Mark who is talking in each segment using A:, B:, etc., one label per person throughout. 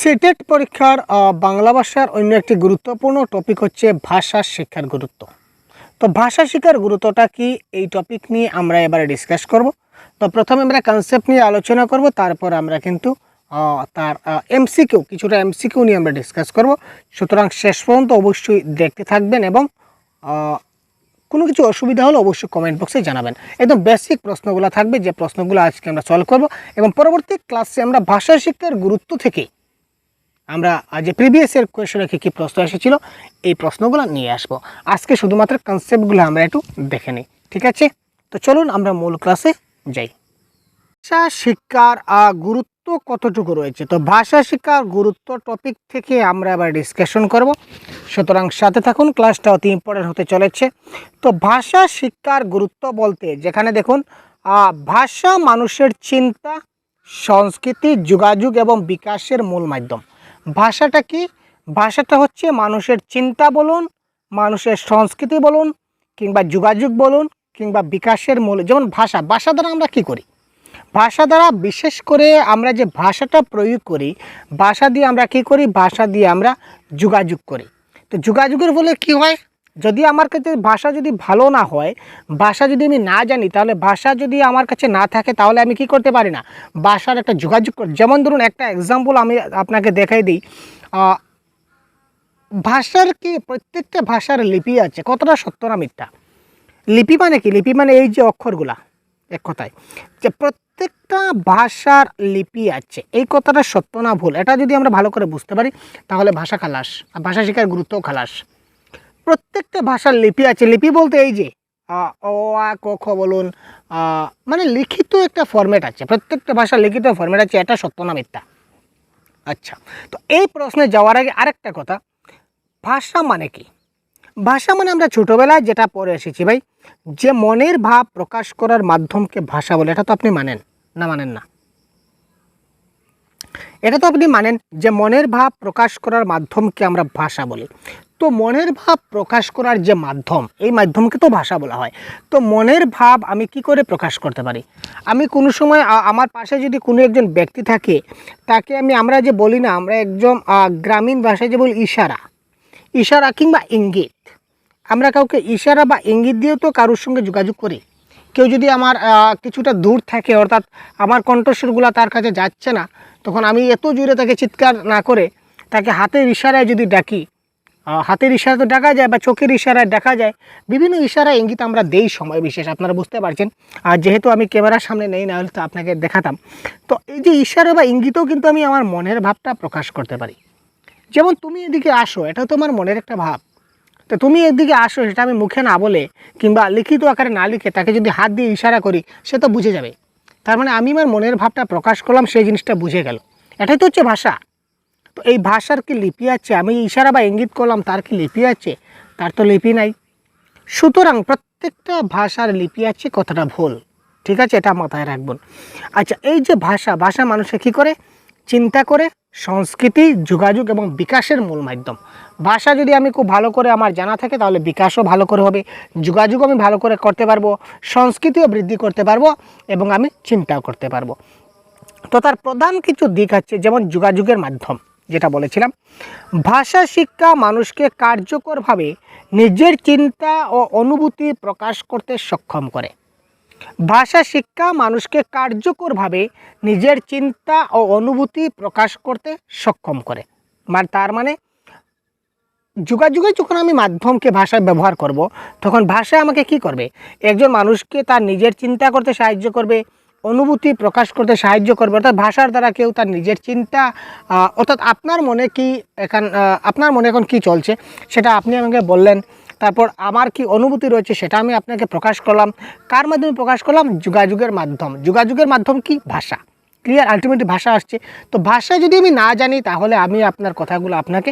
A: সেটেট পরীক্ষার বাংলা ভাষার অন্য একটি গুরুত্বপূর্ণ টপিক হচ্ছে ভাষা শিক্ষার গুরুত্ব। তো ভাষা শিক্ষার গুরুত্বটা কি? এই টপিক নিয়ে আমরা এবারে ডিসকাস করব। তো প্রথমে আমরা কনসেপ্ট নিয়ে আলোচনা করব, তারপর আমরা কিন্তু তার এমসিকিউ কিছুটা এমসিকিউ নিয়ে আমরা ডিসকাস করব। সুতরাং শেষ পর্যন্ত অবশ্যই দেখতে থাকবেন এবং কোনো কিছু অসুবিধা হলে অবশ্যই কমেন্ট বক্সে জানাবেন। একদম বেসিক প্রশ্নগুলো থাকবে, যে প্রশ্নগুলো আজকে আমরা সলভ করব এবং পরবর্তী ক্লাসে আমরা ভাষা শিক্ষার গুরুত্ব থেকে আমরা আজ যে প্রিভিয়াস এর কোয়েশনে কী কী প্রশ্ন এসেছিল, এই প্রশ্নগুলো নিয়ে আসব। আজকে শুধুমাত্র কনসেপ্টগুলো আমরা একটু দেখে নিই, ঠিক আছে? তো চলুন আমরা মূল ক্লাসে যাই। ভাষা, শিক্ষার গুরুত্ব কতটুকু রয়েছে? তো ভাষা, শিক্ষার গুরুত্ব টপিক থেকে আমরা এবার ডিসকাশন করব। সুতরাং সাথে থাকুন ক্লাসটা অতি ইম্পর্টেন্ট হতে চলেছে। তো ভাষা, শিক্ষার গুরুত্ব বলতে, যেখানে দেখুন ভাষা মানুষের চিন্তা, সংস্কৃতি, যোগাযোগ এবং বিকাশের মূল মাধ্যম। ভাষাটা কি? ভাষাটা হচ্ছে মানুষের চিন্তা বলুন, মানুষের সংস্কৃতি বলুন, কিংবা যোগাযোগ বলুন, কিংবা বিকাশের মূল, যেমন ভাষা ভাষা দ্বারা আমরা কি করি? ভাষা দ্বারা বিশেষ করে আমরা যে ভাষাটা প্রয়োগ করি, ভাষা দিয়ে আমরা কি করি? ভাষা দিয়ে আমরা যোগাযোগ করি। তো যোগাযোগের ফলে কি হয়? যদি আমার কাছে ভাষা যদি ভালো না হয়, ভাষা যদি আমি না জানি, তাহলে ভাষা যদি আমার কাছে না থাকে, তাহলে আমি কি করতে পারি না? ভাষার একটা যোগাযোগ যেমন ধরুন একটা এক্সাম্পল আমি আপনাকে দেখাই দিই। ভাষার কি প্রত্যেকটা ভাষার লিপি আছে? কতটা সত্য না মিথ্যা? লিপি মানে কি? লিপি মানে এই যে অক্ষরগুলা, এক কথায়। যে প্রত্যেকটা ভাষার লিপি আছে, এই কথাটা সত্য না ভুল? এটা যদি আমরা ভালো করে বুঝতে পারি, তাহলে ভাষা খালাস, আর ভাষা শেখার গুরুত্বও খালাস। প্রত্যেকটা ভাষার লিপি আছে। লিপি বলতে এই যে অ, আ, ক, খ বলুন মানে লিখিত একটা ফরম্যাট আছে। প্রত্যেকটা ভাষার লিখিত ফরম্যাট আছে, এটা সত্য না মিথ্যা? আচ্ছা তো এই প্রশ্নে যাওয়ার আগে আরেকটা কথা। ভাষা মানে কি? ভাষা মানে আমরা ছোটোবেলায় যেটা পড়ে এসেছি ভাই, যে মনের ভাব প্রকাশ করার মাধ্যমকে ভাষা বলে। এটা তো আপনি মানেন, না মানেন না? এটা তো আপনি মানেন যে মনের ভাব প্রকাশ করার মাধ্যমকে আমরা ভাষা বলি। তো মনের ভাব প্রকাশ করার যে মাধ্যম, এই মাধ্যমকে তো ভাষা বলা হয়। তো মনের ভাব আমি কি করে প্রকাশ করতে পারি? আমি কোনো সময় আমার পাশে যদি কোনো একজন ব্যক্তি থাকে, তাকে আমি আমরা যে বলি না, আমরা একজন গ্রামীণ ভাষায় যে বলি ইশারা। ইশারা কিংবা ইঙ্গিত। আমরা কাউকে ইশারা বা ইঙ্গিত দিয়েও তো কারোর সঙ্গে যোগাযোগ করি। কেউ যদি আমার কিছুটা দূর থাকে, অর্থাৎ আমার কণ্ঠস্বরগুলো তার কাছে যাচ্ছে না, তখন আমি এত জোরে তাকে চিৎকার না করে তাকে হাতের ইশারায় যদি ডাকি হাতের ইশারা তো দেখা যায় বা চোখের ইশারায় দেখা যায়। বিভিন্ন ইশারা ইঙ্গিত আমরা দেই সময় বিশেষ, আপনারা বুঝতে পারছেন। আর যেহেতু আমি ক্যামেরার সামনে নেই, না হলে তো আপনাকে দেখাতাম। তো এই যে ইশারা বা ইঙ্গিতও কিন্তু আমি আমার মনের ভাবটা প্রকাশ করতে পারি। যেমন তুমি এদিকে আসো এটা তো আমার মনের একটা ভাব। তো তুমি এদিকে আসো, সেটা আমি মুখে না বলে কিংবা লিখিত আকারে না লিখে তাকে যদি হাত দিয়ে ইশারা করি, সে তো বুঝে যাবে। তার মানে আমি আমার মনের ভাবটা প্রকাশ করলাম, সেই জিনিসটা বুঝে গেল। এটাই তো হচ্ছে ভাষা। এই ভাষার কি লিপি আছে? আমি ইশারা বা ইঙ্গিত করলাম, তার কি লিপি আছে? তার তো লিপি নাই। সুতরাং প্রত্যেকটা ভাষার লিপি আছে কতটা ভুল। ঠিক আছে, এটা মাথায় রাখবেন। আচ্ছা এই যে ভাষা ভাষা মানুষে কী করে? চিন্তা করে, সংস্কৃতি, যোগাযোগ এবং বিকাশের মূল মাধ্যম। ভাষা যদি আমি খুব ভালো করে আমার জানা থাকে, তাহলে বিকাশও ভালো করে হবে যোগাযোগ আমি ভালো করে করতে পারব, সংস্কৃতিও বৃদ্ধি করতে পারব এবং আমি চিন্তাও করতে পারব। তো তার প্রধান কিছু দিক আছে, যেমন যোগাযোগের মাধ্যম। যেটা বলেছিলাম, ভাষা শিক্ষা মানুষকে কার্যকরভাবে নিজের চিন্তা ও অনুভূতি প্রকাশ করতে সক্ষম করে। ভাষা শিক্ষা মানুষকে কার্যকরভাবে নিজের চিন্তা ও অনুভূতি প্রকাশ করতে সক্ষম করে। মানে তার মানে যোগাযোগে যখন আমি মাধ্যমকে ভাষায় ব্যবহার করব, তখন ভাষা আমাকে কি করবে? একজন মানুষকে তার নিজের চিন্তা করতে সাহায্য করবে অনুভূতি প্রকাশ করতে সাহায্য করবে। অর্থাৎ ভাষার দ্বারা কেউ তার নিজের চিন্তা অর্থাৎ আপনার মনে কি এখন আপনার মনে এখন কি চলছে সেটা আপনি আমাকে বললেন। তারপর আমার কি অনুভূতি রয়েছে সেটা আমি আপনাকে প্রকাশ করলাম। কার মাধ্যমে প্রকাশ করলাম? যোগাযোগের মাধ্যম। যোগাযোগের মাধ্যম কি? ভাষা। ক্লিয়ার আলটিমেটলি ভাষা আসছে। তো ভাষা যদি আমি না জানি, তাহলে আমি আপনার কথাগুলো আপনাকে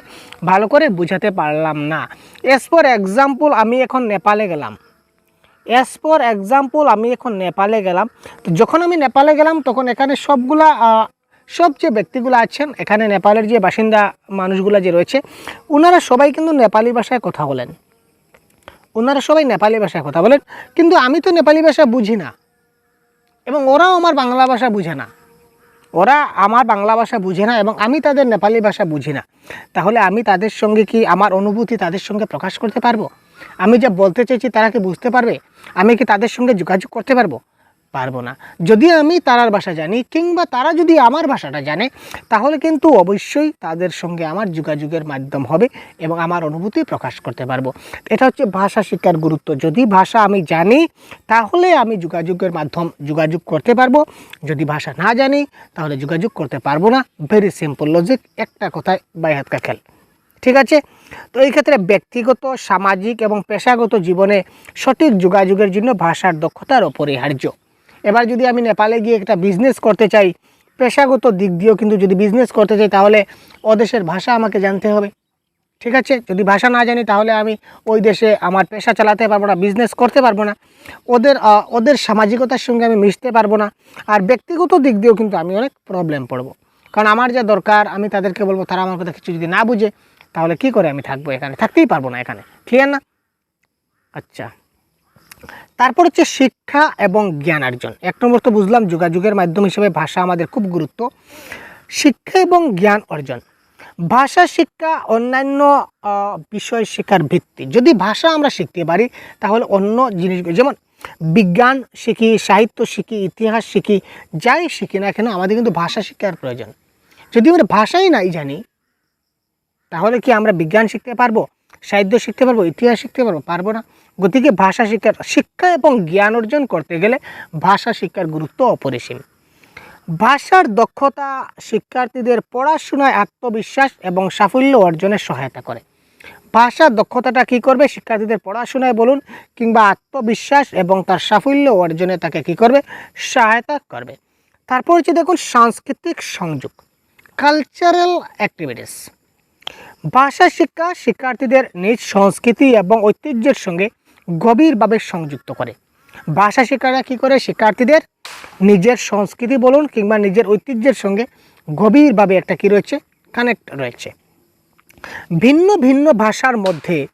A: ভালো করে বোঝাতে পারলাম না। এস ফর এক্সাম্পল আমি এখন নেপালে গেলাম। এস ফর এক্সাম্পল আমি এখন নেপালে গেলাম। তো যখন আমি নেপালে গেলাম, তখন এখানে সবগুলা সব যে ব্যক্তিগুলো আছেন, এখানে নেপালের যে বাসিন্দা মানুষগুলো যে রয়েছে ওনারা সবাই কিন্তু নেপালি ভাষায় কথা বলেন। ওনারা সবাই নেপালি ভাষায় কথা বলেন। কিন্তু আমি তো নেপালি ভাষা বুঝি না। এবং ওরাও আমার বাংলা ভাষা বুঝে না। ওরা আমার বাংলা ভাষা বুঝে না এবং আমি তাদের নেপালি ভাষা বুঝি না। তাহলে আমি তাদের সঙ্গে কি, আমার অনুভূতি তাদের সঙ্গে প্রকাশ করতে পারব? আমি যা বলতে চাইছি তারা কি বুঝতে পারবে? আমি কি তাদের সঙ্গে যোগাযোগ করতে পারব? পারব না। যদি আমি তারার ভাষা জানি কিংবা তারা যদি আমার ভাষাটা জানে, তাহলে কিন্তু অবশ্যই তাদের সঙ্গে আমার যোগাযোগের মাধ্যম হবে এবং আমার অনুভূতি প্রকাশ করতে পারব। এটা হচ্ছে ভাষা শিক্ষার গুরুত্ব। যদি ভাষা আমি জানি, তাহলে আমি যোগাযোগের মাধ্যম যোগাযোগ করতে পারব। যদি ভাষা না জানি, তাহলে যোগাযোগ করতে পারব না। ভেরি সিম্পল লজিক একটা কথায় বাই হাত খেল। ঠিক আছে? তো এই ক্ষেত্রে ব্যক্তিগত, সামাজিক এবং পেশাগত জীবনে সঠিক যোগাযোগের জন্য ভাষার দক্ষতার অপরিহার্য। এবার যদি আমি নেপালে গিয়ে একটা বিজনেস করতে চাই, পেশাগত দিক দিয়েও কিন্তু যদি বিজনেস করতে চাই, তাহলে ও দেশের ভাষা আমাকে জানতে হবে। ঠিক আছে? যদি ভাষা না জানি, তাহলে আমি ওই দেশে আমার পেশা চালাতে পারব না বিজনেস করতে পারব না। ওদের ওদের সামাজিকতার সঙ্গে আমি মিশতে পারব না। আর ব্যক্তিগত দিক দিয়েও কিন্তু আমি অনেক প্রবলেম পড়ব। কারণ আমার যা দরকার, আমি তাদেরকে বলব, তারা আমার কথা কিছু যদি না বুঝে তাহলে কি করে আমি থাকব এখানে? থাকতেই পারব না এখানে। ক্লিয়ার না? আচ্ছা। তারপর হচ্ছে শিক্ষা এবং জ্ঞান অর্জন। এক নম্বর তো বুঝলাম, যোগাযোগের মাধ্যম হিসেবে ভাষা আমাদের খুব গুরুত্ব। শিক্ষা এবং জ্ঞান অর্জন। ভাষা, শিক্ষা, অন্যান্য বিষয় শিক্ষার ভিত্তি। যদি ভাষা আমরা শিখতে পারি, তাহলে অন্য জিনিসগুলো যেমন বিজ্ঞান শিখি, সাহিত্য শিখি, ইতিহাস শিখি, যাই শিখি না কেন, আমাদের কিন্তু ভাষা শিক্ষার প্রয়োজন। যদি আমরা ভাষাই নাই জানি তাহলে কি আমরা বিজ্ঞান শিখতে পারব? সাহিত্য শিখতে পারব? ইতিহাস শিখতে পারব? পারব না। গতিকে ভাষা শিক্ষার শিক্ষা এবং জ্ঞান অর্জন করতে গেলে ভাষা শিক্ষার গুরুত্ব অপরিসীম। ভাষার দক্ষতা শিক্ষার্থীদের পড়াশোনায় আত্মবিশ্বাস এবং সাফল্য অর্জনে সহায়তা করে। ভাষার দক্ষতাটা কী করবে? শিক্ষার্থীদের পড়াশোনায় বলুন কিংবা আত্মবিশ্বাস এবং তার সাফল্য অর্জনে তাকে কী করবে? সহায়তা করবে। তারপর হচ্ছে দেখুন সাংস্কৃতিক সংযোগ। কালচারাল অ্যাক্টিভিটিস ভাষা, শিক্ষা শিক্ষার্থীদের নিজ সংস্কৃতি এবং ঐতিহ্যের সঙ্গে গভীরভাবে সংযুক্ত করে। ভাষা শিক্ষারা কী করে? শিক্ষার্থীদের নিজের সংস্কৃতি বলুন কিংবা নিজের ঐতিহ্যের সঙ্গে গভীরভাবে একটা কী রয়েছে? কানেক্ট রয়েছে। ভিন্ন ভিন্ন ভাষার মধ্যে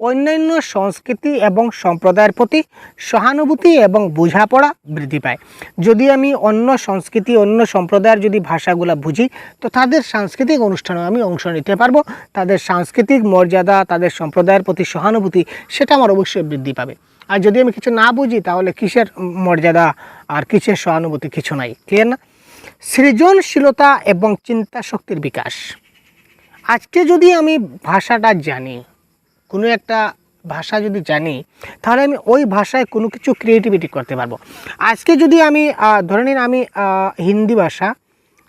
A: অন্যান্য সংস্কৃতি এবং সম্প্রদায়ের প্রতি সহানুভূতি এবং বোঝাপড়া বৃদ্ধি পায়। যদি আমি অন্য সংস্কৃতি, অন্য সম্প্রদায়ের যদি ভাষাগুলো বুঝি, তো তাদের সাংস্কৃতিক অনুষ্ঠানে আমি অংশ নিতে পারব। তাদের সাংস্কৃতিক মর্যাদা, তাদের সম্প্রদায়ের প্রতি সহানুভূতি, সেটা আমার অবশ্যই বৃদ্ধি পাবে। আর যদি আমি কিছু না বুঝি, তাহলে কিসের মর্যাদা আর কিসের সহানুভূতি কিছু নাই ক্লিয়ার না? সৃজনশীলতা এবং চিন্তা শক্তির বিকাশ। আজকে যদি আমি ভাষাটা জানি কোনো একটা ভাষা যদি জানি, তাহলে আমি ওই ভাষায় কোনো কিছু ক্রিয়েটিভিটি করতে পারব। আজকে যদি আমি ধরে নিন আমি হিন্দি ভাষা,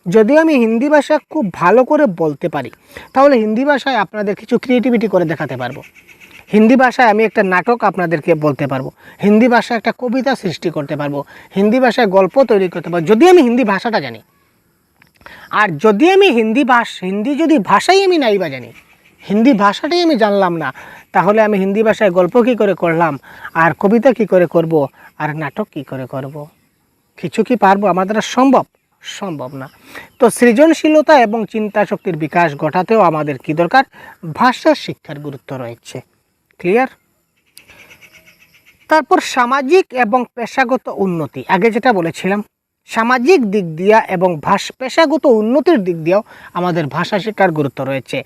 A: যদি আমি হিন্দি ভাষা খুব ভালো করে বলতে পারি, তাহলে হিন্দি ভাষায় আপনাদের কিছু ক্রিয়েটিভিটি করে দেখাতে পারব। হিন্দি ভাষায় আমি একটা নাটক আপনাদেরকে বলতে পারব। হিন্দি ভাষায় একটা কবিতা সৃষ্টি করতে পারব। হিন্দি ভাষায় গল্প তৈরি করতে পারব। যদি আমি হিন্দি ভাষাটা জানি, আর যদি আমি হিন্দি ভাষ, হিন্দি যদি ভাষাই আমি নাই বা জানি হিন্দি ভাষাটাই আমি জানলাম না। তাহলে আমি হিন্দি ভাষায় গল্প কী করে করলাম? আর কবিতা কী করে করব? আর নাটক কী করে করব? কিছু কি পারব? আমার দ্বারা সম্ভব? সম্ভব না। তো সৃজনশীলতা এবং চিন্তা শক্তির বিকাশ ঘটাতেও আমাদের কি দরকার? ভাষা শিক্ষার গুরুত্ব রয়েছে। ক্লিয়ার তারপর সামাজিক এবং পেশাগত উন্নতি। আগে যেটা বলেছিলাম সামাজিক দিক দিয়া এবং ভাষ, পেশাগত উন্নতির দিক দিয়েও আমাদের ভাষা শেখার গুরুত্ব রয়েছে।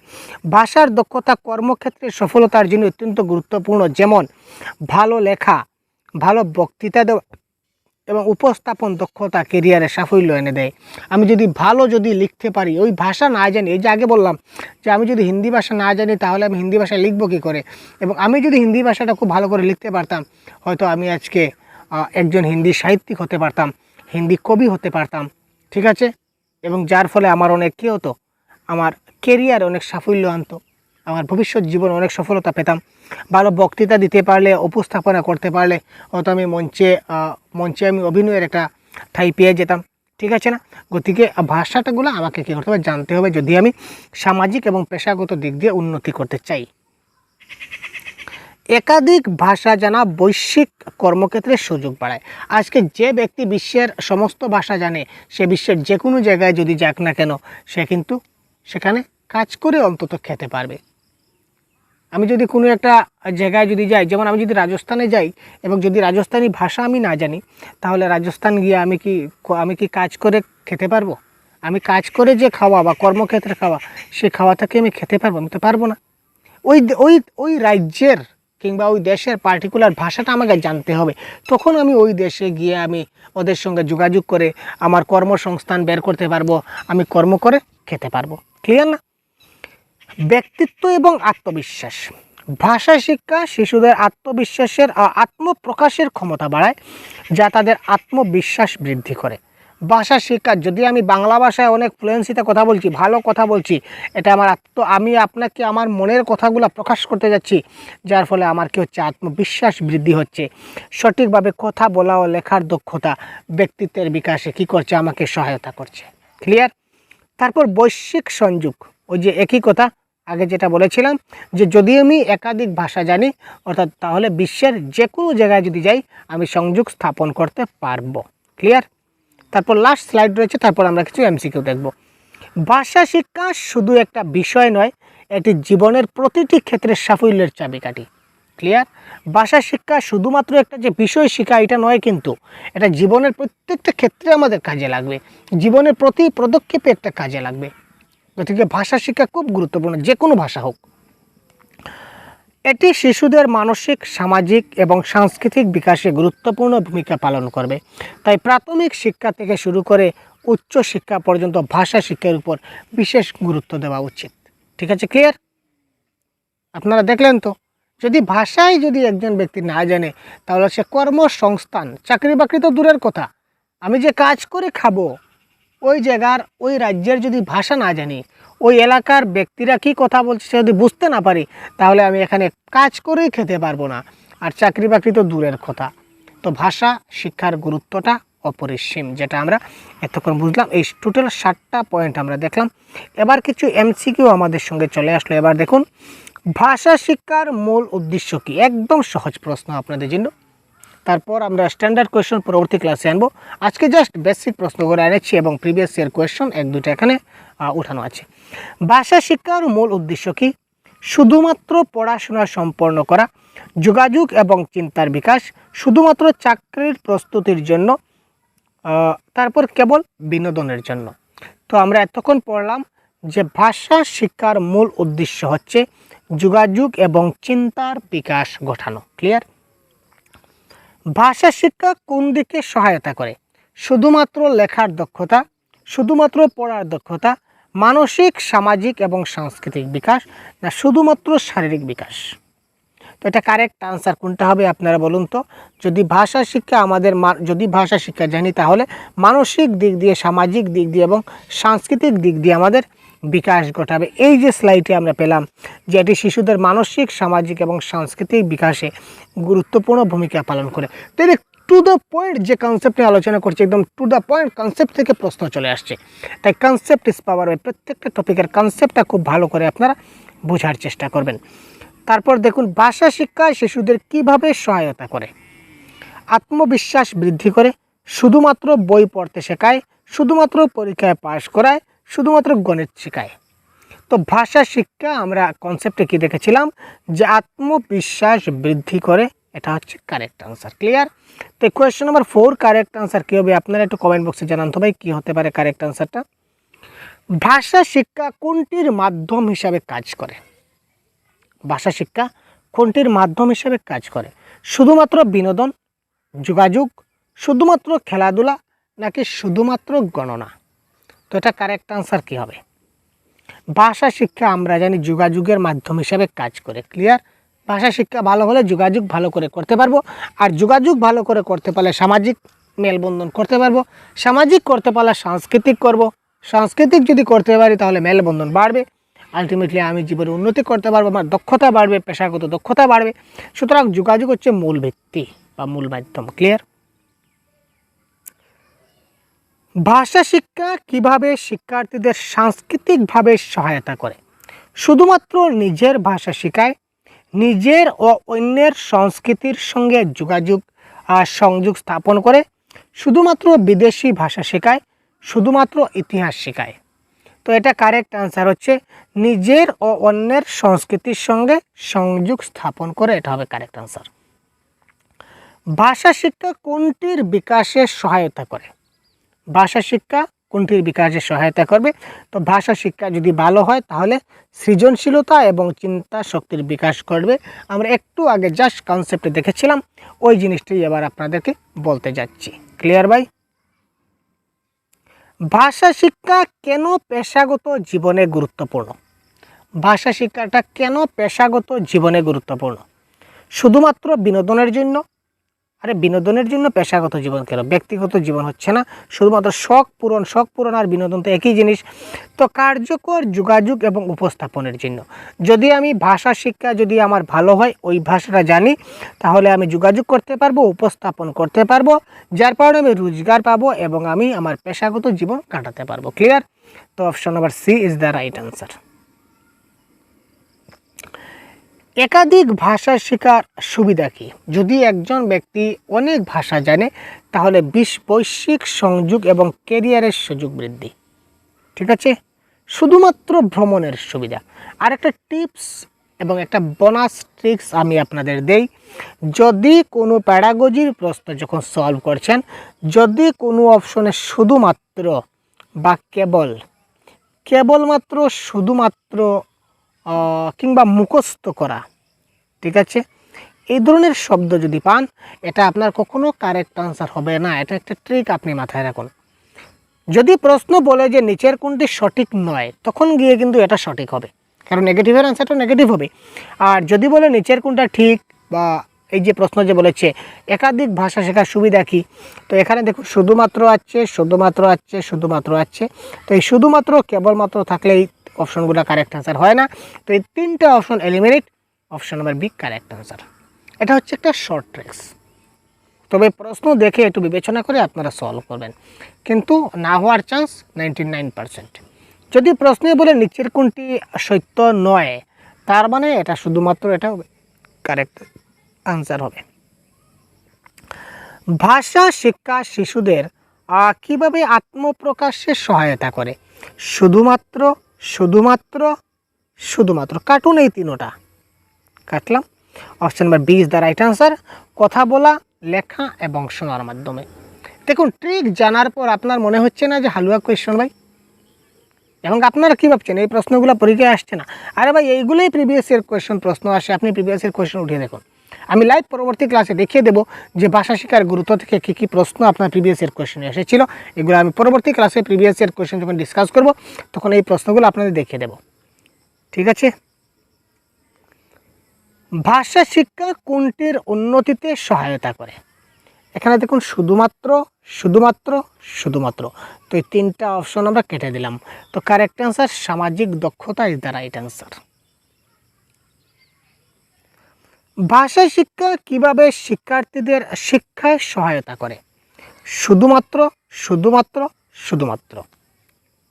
A: ভাষার দক্ষতা কর্মক্ষেত্রে সফলতার জন্য অত্যন্ত গুরুত্বপূর্ণ, যেমন ভালো লেখা, ভালো বক্তৃতা দেওয়া এবং উপস্থাপন দক্ষতা কেরিয়ারে সাফল্য এনে দেয়। আমি যদি ভালো যদি লিখতে পারি, ওই ভাষা না জানি, এই যে আগে বললাম যে আমি যদি হিন্দি ভাষা না জানি, তাহলে আমি হিন্দি ভাষা লিখব কী করে? এবং আমি যদি হিন্দি ভাষাটা খুব ভালো করে লিখতে পারতাম, হয়তো আমি আজকে একজন হিন্দি সাহিত্যিক হতে পারতাম। হিন্দি কবি হতে পারতাম, ঠিক আছে? এবং যার ফলে আমার অনেক কী হতো, আমার কেরিয়ার অনেক সাফল্য আনতো, আমার ভবিষ্যৎ জীবনে অনেক সফলতা পেতাম। ভালো বক্তৃতা দিতে পারলে, উপস্থাপনা করতে পারলে, হয়তো আমি মঞ্চে মঞ্চে আমি অভিনয়ের একটা ঠাই পেয়ে যেতাম, ঠিক আছে না? গতিকে ভাষাটাগুলো আমাকে কী করতে হবে? জানতে হবে, যদি আমি সামাজিক এবং পেশাগত দিক দিয়ে উন্নতি করতে চাই। একাধিক ভাষা জানা বৈশ্বিক কর্মক্ষেত্রে সুযোগ বাড়ায়। আজকে যে ব্যক্তি বিশ্বের সমস্ত ভাষা জানে, সে বিশ্বের যে কোনো জায়গায় যদি যাক না কেন, সে কিন্তু সেখানে কাজ করে অন্তত খেতে পারবে। আমি যদি কোনো একটা জায়গায় যদি যাই, যেমন আমি যদি রাজস্থানে যাই এবং যদি রাজস্থানি ভাষা আমি না জানি, তাহলে রাজস্থান গিয়ে আমি কি আমি কি কাজ করে খেতে পারব? আমি কাজ করে যে খাওয়া বা কর্মক্ষেত্রে খাওয়া সেই খাওয়াটাকে আমি খেতে পারব? আমি তো পারব না। ওই ওই ওই রাজ্যের কিংবা ওই দেশের পার্টিকুলার ভাষাটা আমাকে জানতে হবে। তখন আমি ওই দেশে গিয়ে আমি ওদের সঙ্গে যোগাযোগ করে আমার কর্মসংস্থান বের করতে পারব, আমি কর্ম করে খেতে পারব। ক্লিয়ার না? ব্যক্তিত্ব এবং আত্মবিশ্বাস। ভাষা শিক্ষা শিশুদের আত্মবিশ্বাসের আত্মপ্রকাশের ক্ষমতা বাড়ায়, যা তাদের আত্মবিশ্বাস বৃদ্ধি করে। ভাষা শিক্ষা, যদি আমি বাংলা ভাষায় অনেক ফ্লুয়েন্সিতে কথা বলছি, ভালো কথা বলছি, এটা আমার আত্ম আমি আপনাকে আমার মনের কথাগুলো প্রকাশ করতে যাচ্ছি, যার ফলে আমার কি হচ্ছে, আত্মবিশ্বাস বৃদ্ধি হচ্ছে। সঠিকভাবে কথা বলা ও লেখার দক্ষতা ব্যক্তিত্বের বিকাশে কি করছে, আমাকে সহায়তা করছে। ক্লিয়ার তারপর বৈশ্বিক সংযোগ, ওই যে একই কথা আগে যেটা বলেছিলাম, যে যদি আমি একাধিক ভাষা জানি, অর্থাৎ তাহলে বিশ্বের যে কোনো জায়গায় যদি যাই, আমি সংযোগ স্থাপন করতে পারব। ক্লিয়ার তারপর লাস্ট স্লাইড রয়েছে, তারপর আমরা কিছু এমসিকিউ দেখব। ভাষা শিক্ষা শুধু একটা বিষয় নয়, এটি জীবনের প্রতিটি ক্ষেত্রে সাফল্যের চাবিকাঠি। ক্লিয়ার ভাষা শিক্ষা শুধুমাত্র একটা যে বিষয় শিক্ষা, এটা নয় কিন্তু, এটা জীবনের প্রত্যেকটা ক্ষেত্রে আমাদের কাজে লাগবে। জীবনের প্রতি পদক্ষেপে একটা কাজে লাগবে। গতিকে ভাষা শিক্ষা খুব গুরুত্বপূর্ণ, যে কোনো ভাষা হোক। এটি শিশুদের মানসিক, সামাজিক এবং সাংস্কৃতিক বিকাশে গুরুত্বপূর্ণ ভূমিকা পালন করবে। তাই প্রাথমিক শিক্ষা থেকে শুরু করে উচ্চ শিক্ষা পর্যন্ত ভাষা শিক্ষার উপর বিশেষ গুরুত্ব দেওয়া উচিত। ঠিক আছে ক্লিয়ার আপনারা দেখলেন তো? যদি ভাষাই যদি একজন ব্যক্তি না জানে, তাহলে সে কর্মসংস্থান চাকরি বাকরি তো দূরের কথা। আমি যে কাজ করে খাব ওই জায়গার, ওই রাজ্যের যদি ভাষা না জানি, ওই এলাকার ব্যক্তিরা কি কথা বলছে সে যদি বুঝতে না পারি, তাহলে আমি এখানে কাজ করেই খেতে পারব না। আর চাকরি বাকরি তো দূরের কথা। তো ভাষা, শিক্ষার গুরুত্বটা অপরিসীম, যেটা আমরা এতক্ষণ বুঝলাম। এই টোটাল ষাটটা পয়েন্ট আমরা দেখলাম। এবার কিছু এমসিকিউ আমাদের সঙ্গে চলে আসলো। এবার দেখুন, ভাষা শিক্ষার মূল উদ্দেশ্য কি? একদম সহজ প্রশ্ন আপনাদের জন্য। তারপর আমরা স্ট্যান্ডার্ড কোয়েশ্চন পরবর্তী ক্লাসে আনব। আজকে জাস্ট বেসিক প্রশ্ন করে এনেছি এবং প্রিভিয়াস ইয়ার কোয়েশ্চন এক দুটো এখানে উঠানো আছে। ভাষা শিক্ষার মূল উদ্দেশ্য কি? শুধুমাত্র পড়াশোনা সম্পন্ন করা, যোগাযোগ এবং চিন্তার বিকাশ, শুধুমাত্র চাকরির প্রস্তুতির জন্য তারপর কেবল বিনোদনের জন্য। তো আমরা এতক্ষণ পড়লাম যে ভাষা, শিক্ষার মূল উদ্দেশ্য হচ্ছে যোগাযোগ এবং চিন্তার বিকাশ ঘটানো। ক্লিয়ার ভাষা শিক্ষা কোন দিকে সহায়তা করে? শুধুমাত্র লেখার দক্ষতা, শুধুমাত্র পড়ার দক্ষতা, মানসিক, সামাজিক এবং সাংস্কৃতিক বিকাশ, না শুধুমাত্র শারীরিক বিকাশ? তো এটা কারেক্ট আনসার কোনটা হবে আপনারা বলুন তো? যদি ভাষা শিক্ষা আমাদের যদি ভাষা শিক্ষা জানি তাহলে মানসিক দিক দিয়ে, সামাজিক দিক দিয়ে এবং সাংস্কৃতিক দিক দিয়ে আমাদের বিকাশ ঘটাবে। এই যে স্লাইডে আমরা পেলাম যে এটি শিশুদের মানসিক, সামাজিক এবং সাংস্কৃতিক বিকাশে গুরুত্বপূর্ণ ভূমিকা পালন করে। তো টু দ্য পয়েন্ট যে কনসেপ্ট নিয়ে আলোচনা করছি, একদম টু দ্য পয়েন্ট কনসেপ্ট থেকে প্রশ্ন চলে আসছে। তাই কনসেপ্ট ইস পাওয়ার ওয়ে প্রত্যেকটা টপিকের কনসেপ্টটা খুব ভালো করে আপনারা বোঝার চেষ্টা করবেন। তারপর দেখুন, ভাষা শিক্ষায় শিশুদের কীভাবে সহায়তা করে? আত্মবিশ্বাস বৃদ্ধি করে, শুধুমাত্র বই পড়তে শেখায়, শুধুমাত্র পরীক্ষায় পাশ করায় শুধুমাত্র গণিত শেখায়। তো ভাষা শিক্ষা আমরা কনসেপ্টে কি দেখেছিলাম? যে আত্মবিশ্বাস বৃদ্ধি করে, এটা হচ্ছে কারেক্ট আনসার ক্লিয়ার তো question number four correct answer কী হবে? আপনারা একটু কমেন্ট বক্সে জানান তো ভাই, কী হতে পারে কারেক্ট আনসারটা ভাষা শিক্ষা কোনটির মাধ্যম হিসাবে কাজ করে? ভাষা শিক্ষা কোনটির মাধ্যম হিসাবে কাজ করে? শুধুমাত্র বিনোদন, যোগাযোগ, শুধুমাত্র খেলাধুলা, নাকি শুধুমাত্র গণনা? তো এটা কারেক্ট আনসার কী হবে? ভাষা শিক্ষা আমরা জানি যোগাযোগের মাধ্যম হিসাবে কাজ করে ক্লিয়ার ভাষা শিক্ষা ভালো হলে যোগাযোগ ভালো করে করতে পারব, আর যোগাযোগ ভালো করে করতে পারলে সামাজিক মেলবন্ধন করতে পারব, সামাজিক করতে পারলে সাংস্কৃতিক করব, সাংস্কৃতিক যদি করতে পারি তাহলে মেলবন্ধন বাড়বে আলটিমেটলি আমি জীবনে উন্নতি করতে পারব, আমার দক্ষতা বাড়বে, পেশাগত দক্ষতা বাড়বে, সুতরাং যোগাযোগ হচ্ছে মূল ভিত্তি বা মূল মাধ্যম ক্লিয়ার ভাষা শিক্ষা কীভাবে শিক্ষার্থীদের সাংস্কৃতিকভাবে সহায়তা করে? শুধুমাত্র নিজের ভাষা শেখায়, নিজের ও অন্যের সংস্কৃতির সঙ্গে যোগাযোগ আর সংযোগ স্থাপন করে শুধুমাত্র বিদেশি ভাষা শেখায়, শুধুমাত্র ইতিহাস শেখায়। তো এটা কারেক্ট আনসার হচ্ছে নিজের ও অন্যের সংস্কৃতির সঙ্গে সংযোগ স্থাপন করে এটা হবে কারেক্ট আনসার ভাষা শিক্ষা কোনটির বিকাশে সহায়তা করে? ভাষা শিক্ষা কোনটির বিকাশে সহায়তা করবে? তো ভাষা শিক্ষা যদি ভালো হয়, তাহলে সৃজনশীলতা এবং চিন্তা শক্তির বিকাশ করবে আমরা একটু আগে জাস্ট কনসেপ্টে দেখেছিলাম, ওই জিনিসটাই এবার আপনাদেরকে বলতে যাচ্ছি। ক্লিয়ার ভাই? ভাষা শিক্ষা কেন পেশাগত জীবনে গুরুত্বপূর্ণ? ভাষা শিক্ষাটা কেন পেশাগত জীবনে গুরুত্বপূর্ণ? শুধুমাত্র বিনোদনের জন্য আরে বিনোদনের জন্য পেশাগত জীবন কেন? ব্যক্তিগত জীবন হচ্ছে না। শুধুমাত্র শখ পূরণ শখ পূরণ আর বিনোদন তো একই জিনিস। তো কার্যকর যোগাযোগ এবং উপস্থাপনের জন্য। যদি আমি ভাষা, শিক্ষা যদি আমার ভালো হয়, ওই ভাষাটা জানি, তাহলে আমি যোগাযোগ করতে পারব, উপস্থাপন করতে পারব, যার কারণে আমি রোজগার পাবো এবং আমি আমার পেশাগত জীবন কাটাতে পারব। ক্লিয়ার তো option number C is the right answer একাধিক ভাষা শেখার সুবিধা কী? যদি একজন ব্যক্তি অনেক ভাষা জানে, তাহলে বিশ বৈশ্বিক সংযোগ এবং কেরিয়ারের সুযোগ বৃদ্ধি। ঠিক আছে? শুধুমাত্র ভ্রমণের সুবিধা। আর একটা টিপস এবং একটা বোনাস ট্রিক্স আমি আপনাদের দেই। যদি কোনো প্যাডাগজির প্রশ্ন যখন সলভ করছেন, যদি কোনো অপশনে শুধুমাত্র বা কেবল, কেবলমাত্র শুধুমাত্র কিংবা মুখস্থ করা, ঠিক আছে? এই ধরনের শব্দ যদি পান, এটা আপনার কখনো কারেক্ট আনসার হবে না। এটা একটা ট্রিক আপনি মাথায় রাখুন। যদি প্রশ্ন বলে যে নিচের কোনটি সঠিক নয়, তখন গিয়ে কিন্তু এটা সঠিক হবে। কারণ নেগেটিভের আনসারটা নেগেটিভ হবে। আর যদি বলে নিচের কোনটা ঠিক, বা এই যে প্রশ্ন যে বলেছে, একাধিক ভাষা শেখার সুবিধা কী? তো এখানে দেখুন, শুধুমাত্র আছে শুধুমাত্র আছে শুধুমাত্র আছে। তো এই শুধুমাত্র, কেবলমাত্র থাকলে এই অপশনগুলো কারেক্ট আনসার হয় না। তো এই তিনটা option eliminate option number B correct answer এটা হচ্ছে একটা শর্ট ট্রিক্স তবে প্রশ্ন দেখে একটু বিবেচনা করে আপনারা সলভ করবেন। কিন্তু না হওয়ার চান্স নাইনটি যদি প্রশ্নে বলে নিচের কোনটি সত্য নয়, তার মানে এটা শুধুমাত্র এটা কারেক্ট আনসার হবে। ভাষা, শিক্ষা, শিশুদের কীভাবে আত্মপ্রকাশে সহায়তা করে? শুধুমাত্র শুধুমাত্র শুধুমাত্র, কার্টুন এই তিনোটা। কাটলাম। Option number B is the right answer কথা বলা, লেখা এবং শোনার মাধ্যমে। দেখুন ট্রিক জানার পর আপনার মনে হচ্ছে না যে হালুয়া কোয়েশ্চন ভাই। এবং আপনারা কী ভাবছেন? এই প্রশ্নগুলো পরীক্ষায় আসছে না। আরে ভাই, এইগুলোই প্রিভিয়াস ইয়ার কোয়েশ্চন প্রশ্ন আসে। আপনি প্রিভিয়াস ইয়ার কোয়েশ্চন উঠিয়ে দেখুন। আমি লাইভ পরবর্তী ক্লাসে দেখিয়ে দেবো যে ভাষা শিক্ষার গুরুত্ব থেকে কী কী প্রশ্ন আপনার প্রিভিয়াস ইয়ার কোয়েশ্চনে এসেছিল। এগুলো আমি পরবর্তী ক্লাসে প্রিভিয়াস ইয়ার কোয়েশ্চন যখন ডিসকাস করব, তখন এই প্রশ্নগুলো আপনাদের দেখিয়ে দেবো। ঠিক আছে? ভাষা শিক্ষা কোনটির উন্নতিতে সহায়তা করে? এখানে দেখুন, শুধুমাত্র শুধুমাত্র শুধুমাত্র। তো এই তিনটা অপশন আমরা কেটে দিলাম। তো কারেক্ট অ্যান্সার সামাজিক দক্ষতা ইজ দ্য রাইট অ্যান্সার ভাষা শিক্ষা কীভাবে শিক্ষার্থীদের শিক্ষায় সহায়তা করে? শুধুমাত্র শুধুমাত্র শুধুমাত্র।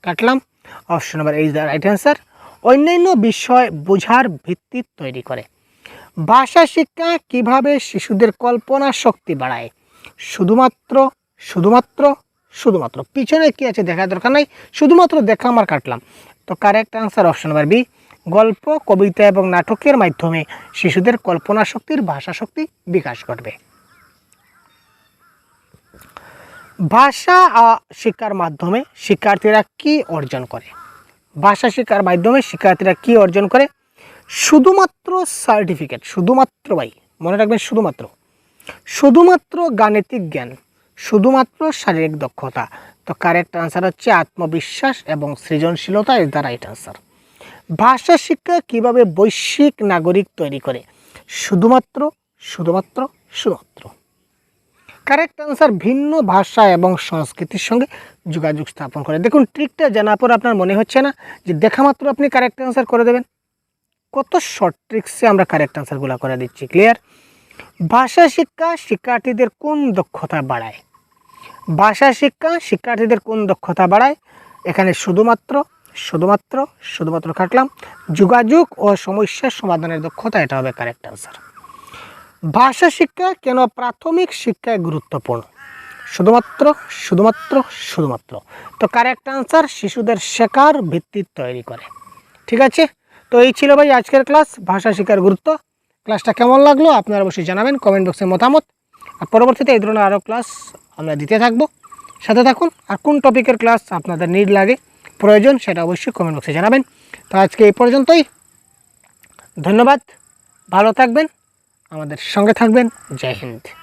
A: কাটলাম। Option number is the right answer অন্যান্য বিষয় বোঝার ভিত্তি তৈরি করে। ভাষা শিক্ষা কীভাবে শিশুদের কল্পনা শক্তি বাড়ায়? শুধুমাত্র শুধুমাত্র শুধুমাত্র। পিছনে কি আছে দেখার দরকার নাই। শুধুমাত্র দেখা আমার কাটলাম। তো correct answer option number B গল্প, কবিতা এবং নাটকের মাধ্যমে শিশুদের কল্পনা শক্তির, ভাষা শক্তি বিকাশ ঘটবে। ভাষা শিক্ষার মাধ্যমে শিক্ষার্থীরা কি অর্জন করে? ভাষা শিক্ষার মাধ্যমে শিক্ষার্থীরা কি অর্জন করে? শুধুমাত্র সার্টিফিকেট শুধুমাত্র ভাই, মনে রাখবেন শুধুমাত্র। শুধুমাত্র গাণিতিক জ্ঞান, শুধুমাত্র শারীরিক দক্ষতা। তো কারেক্ট আনসার হচ্ছে আত্মবিশ্বাস এবং সৃজনশীলতা ইজ দ্য রাইট আনসার ভাষা শিক্ষা কীভাবে বৈশ্বিক নাগরিক তৈরি করে? শুধুমাত্র শুধুমাত্র শুধুমাত্র। কারেক্ট আনসার ভিন্ন ভাষা এবং সংস্কৃতির সঙ্গে যোগাযোগ স্থাপন করে। দেখুন ট্রিকটা জানার পর আপনার মনে হচ্ছে না যে দেখা মাত্র আপনি কারেক্ট আনসার করে দেবেন। কত শর্ট ট্রিক্সে আমরা কারেক্ট আনসারগুলো করে দিচ্ছি ক্লিয়ার ভাষা শিক্ষা শিক্ষার্থীদের কোন দক্ষতা বাড়ায়? ভাষা শিক্ষা শিক্ষার্থীদের কোন দক্ষতা বাড়ায়? এখানে শুধুমাত্র শুধুমাত্র শুধুমাত্র কাটলাম। যোগাযোগ ও সমস্যার সমাধানের দক্ষতা, এটা হবে কারেক্ট আনসার ভাষা শিক্ষা কেন প্রাথমিক শিক্ষায় গুরুত্বপূর্ণ? শুধুমাত্র শুধুমাত্র শুধুমাত্র। তো কারেক্ট আনসার শিশুদের শেখার ভিত্তি তৈরি করে। ঠিক আছে? তো এই ছিল ভাই আজকের ক্লাস ভাষা শিক্ষার গুরুত্ব। ক্লাসটা কেমন লাগল আপনারা অবশ্যই জানাবেন কমেন্ট বক্সে মতামত। আর পরবর্তীতে এই ধরনের আরও ক্লাস আমরা দিতে থাকব। সাথে থাকুন। আর কোন টপিকের ক্লাস আপনাদের নিড লাগে প্রয়োজন সেটা অবশ্যই কমেন্ট বক্সে জানাবেন। তো আজকে এই পর্যন্তই। ধন্যবাদ। ভালো থাকবেন। আমাদের সঙ্গে থাকবেন। জয় হিন্দ।